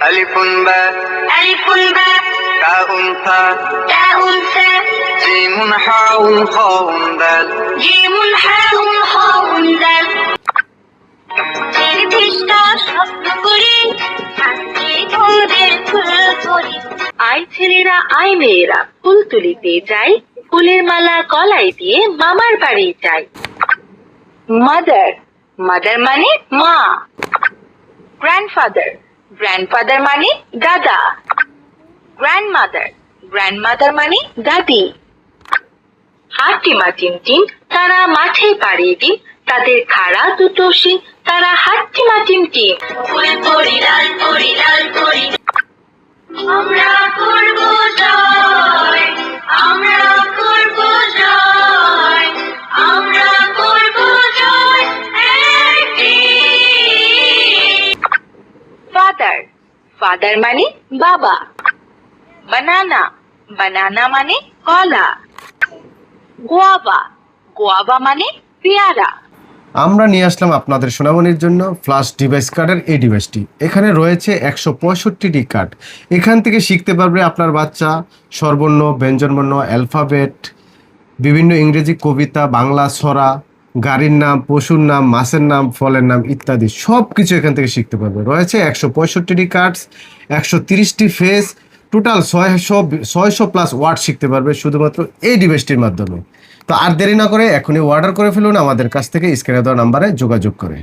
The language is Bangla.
ألف باء ألف باء تاء ثاء تاء ثاء جيم حاء خاء دال জিম হাউ হাউ দাল নির্দিষ্ট শব্দ করি হাসি তোমাদের ফুল করি আই ছেলেরা আই মেয়েরা ফুল তুলিতে যাই ফুলের মালা গলায় দিয়ে মামার বাড়ি যাই মাদার মাদার মানে মা গ্র্যান্ডফাদার গ্র্যান্ডফাদার মানে দাদা। গ্র্যান্ডমাদার গ্র্যান্ডমাদার মানে দাদি। হাট্টিমা টিমটিম তারা মাঠে পাড়িয়ে দিন। তাদের খাড়া দুটো সিং তারা টিমটিম করি লাল করি আমরা ফাদার ফাদার মানে বাবা। বানানা বানানা মানে কলা। গোয়াবা গোয়াবা মানে পেয়ারা। আমরা নিয়ে আসলাম আপনাদের সোনামণির জন্য ফ্লাশ ডিভাইস কার্ডের এই ডিভাইসটি এখানে রয়েছে একশো পঁয়ষট্টিটি কার্ড এখান থেকে শিখতে পারবে আপনার বাচ্চা স্বরবর্ণ, ব্যঞ্জনবর্ণ অ্যালফাবেট বিভিন্ন ইংরেজি কবিতা, বাংলা ছড়া গাড়ির নাম, পশুর নাম, মাছের নাম, ফলের নাম ইত্যাদি সব কিছু এখান থেকে শিখতে পারবে। রয়েছে একশো পঁয়ষট্টিটি কার্ডস, একশো তিরিশটি ফেস, টোটাল ছয়শো ছয়শো প্লাস ওয়ার্ড শিখতে পারবে শুধুমাত্র এই ডিভাইসটির মাধ্যমে। তো আর দেরি না করে এখনই অর্ডার করে ফেলুন, আমাদের কাছ থেকে স্ক্রিনে দেওয়া নাম্বারে যোগাযোগ করে।